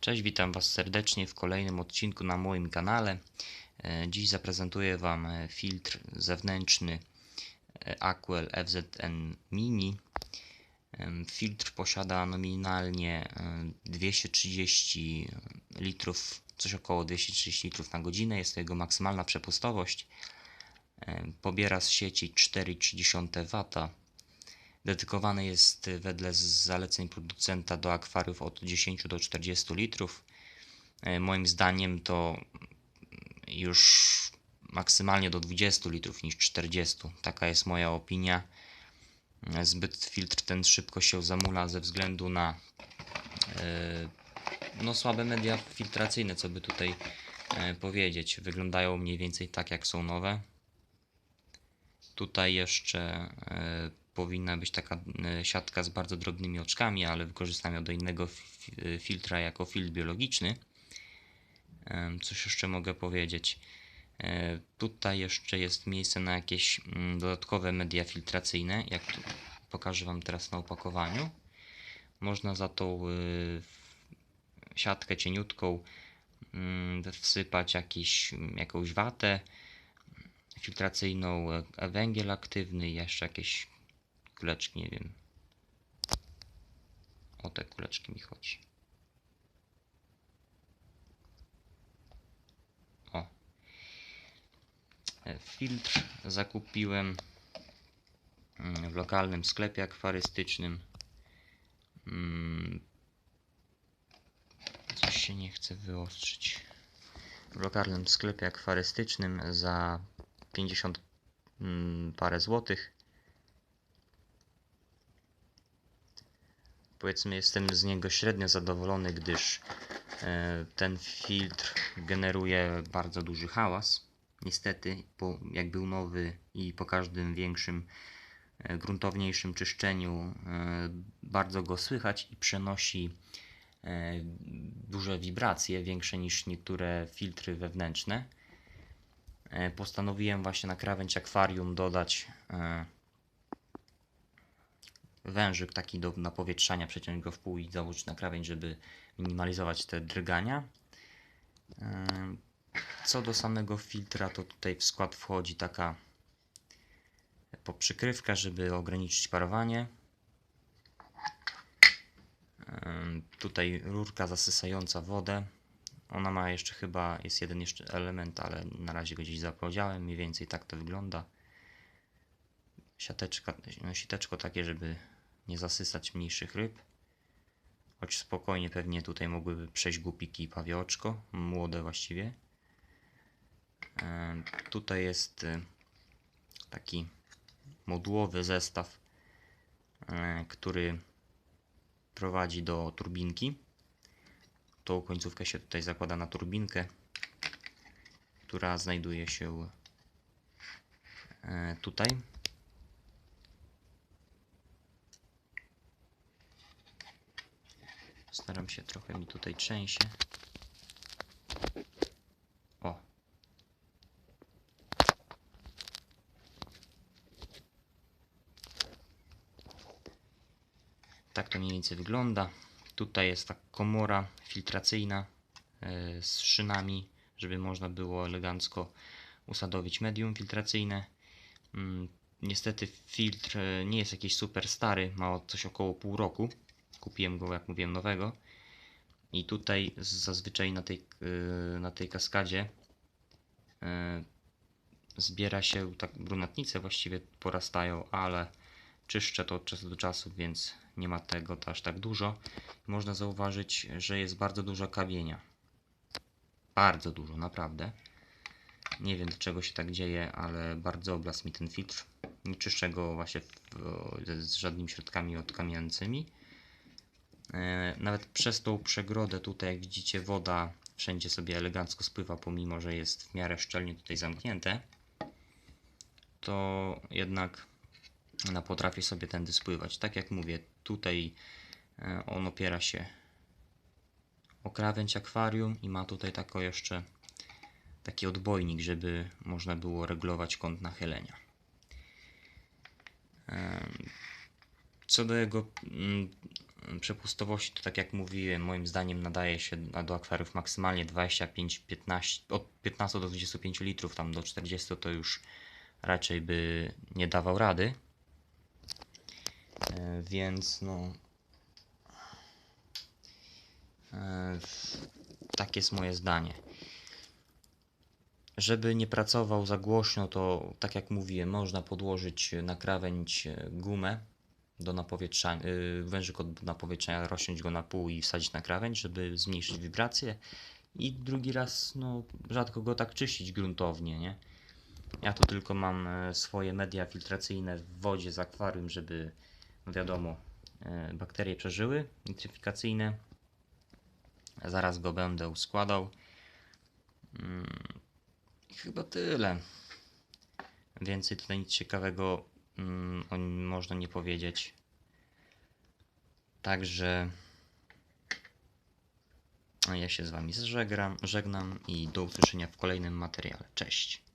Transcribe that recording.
Cześć, witam Was serdecznie w kolejnym odcinku na moim kanale. E, Dziś zaprezentuję Wam e, filtr zewnętrzny e, Aquel FZN Mini. Filtr posiada nominalnie e, 230 litrów, coś około 230 litrów na godzinę. Jest to jego maksymalna przepustowość. Pobiera z sieci 4,3 W. Dedykowany jest y, wedle zaleceń producenta do akwariów od 10 do 40 litrów. E, Moim zdaniem to już maksymalnie do 20 litrów niż 40. Taka jest moja opinia. E, Zbyt filtr ten szybko się zamula ze względu na no, słabe media filtracyjne, co by tutaj powiedzieć. Wyglądają mniej więcej tak jak są nowe. Tutaj jeszcze powinna być taka e, siatka z bardzo drobnymi oczkami, ale wykorzystam ją do innego e, filtra jako filtr biologiczny. Coś jeszcze mogę powiedzieć? E, Tutaj jeszcze jest miejsce na jakieś mm, dodatkowe media filtracyjne, jak pokażę Wam teraz na opakowaniu. Można za tą siatkę cieniutką mm, wsypać jakiś, jakąś watę filtracyjną, węgiel aktywny jeszcze jakieś kuleczki, nie wiem. O te kuleczki mi chodzi. O. E, Filtr zakupiłem mm, w lokalnym sklepie akwarystycznym. Mm, Coś się nie chce wyostrzyć. W lokalnym sklepie akwarystycznym za 50 mm, parę złotych. Powiedzmy, jestem z niego średnio zadowolony, gdyż e, ten filtr generuje bardzo duży hałas. Niestety, po, jak był nowy i po każdym większym, e, gruntowniejszym czyszczeniu, e, bardzo go słychać i przenosi duże wibracje, większe niż niektóre filtry wewnętrzne. Postanowiłem właśnie na krawędź akwarium dodać wężyk taki do napowietrzania, przeciąć go w pół i założyć na krawędź, żeby minimalizować te drgania. Co do samego filtra, to tutaj w skład wchodzi taka poprzykrywka, żeby ograniczyć parowanie. Tutaj rurka zasysająca wodę. Ona ma jeszcze chyba, jest jeden jeszcze element, ale na razie go gdzieś zapowiedziałem. Mniej więcej tak to wygląda. Siateczka, no, siteczko takie, żeby nie zasysać mniejszych ryb. Choć spokojnie pewnie tutaj mogłyby przejść głupiki i pawioczko, młode właściwie. Em, Tutaj jest y, taki modułowy zestaw, e, który prowadzi do turbinki. Tą końcówkę się tutaj zakłada na turbinkę, która znajduje się e, tutaj. Staram się trochę mi tutaj trzęsie. O. Tak to mniej więcej wygląda. Tutaj jest ta komora filtracyjna e, z szynami, żeby można było elegancko usadowić medium filtracyjne. Mm, Niestety filtr e, nie jest jakiś super stary, ma coś około pół roku. Kupiłem go, jak mówiłem, nowego. I tutaj zazwyczaj na tej, e, na tej kaskadzie e, zbiera się tak brunatnice właściwie porastają, ale czyszczę to od czasu do czasu, więc nie ma tego aż tak dużo. Można zauważyć, że jest bardzo dużo kawienia. Bardzo dużo, naprawdę. Nie wiem dlaczego się tak dzieje, ale bardzo oblas mi ten filtr. Nie czyszczę go właśnie w, z żadnymi środkami odkamieniającymi. E, Nawet przez tą przegrodę tutaj, jak widzicie, woda wszędzie sobie elegancko spływa, pomimo że jest w miarę szczelnie tutaj zamknięte. To jednak ona potrafi sobie tędy spływać. Tak jak mówię, tutaj e, on opiera się o krawędź akwarium i ma tutaj tako jeszcze taki odbojnik, żeby można było regulować kąt nachylenia. Em, Co do jego mm, przepustowości to tak jak mówiłem, moim zdaniem nadaje się do akwariów maksymalnie 25-15, od 15 do 25 litrów, tam do 40 to już raczej by nie dawał rady. E, Więc no. e, Tak jest moje zdanie. Żeby nie pracował za głośno, to tak jak mówiłem, można podłożyć na krawędź e, gumę do napowietrzania, y, wężyk od napowietrzenia, rozciąć go na pół i wsadzić na krawędź, żeby zmniejszyć wibrację. I drugi raz, no, rzadko go tak czyścić gruntownie, nie? Ja tu tylko mam e, swoje media filtracyjne w wodzie z akwarium, żeby, no wiadomo, e, bakterie przeżyły, nitryfikacyjne. Zaraz go będę uskładał. Mm, i chyba tyle. Więcej tutaj nic ciekawego mm, o nim można nie powiedzieć. Także ja się z Wami żegnam, żegnam i do usłyszenia w kolejnym materiale. Cześć.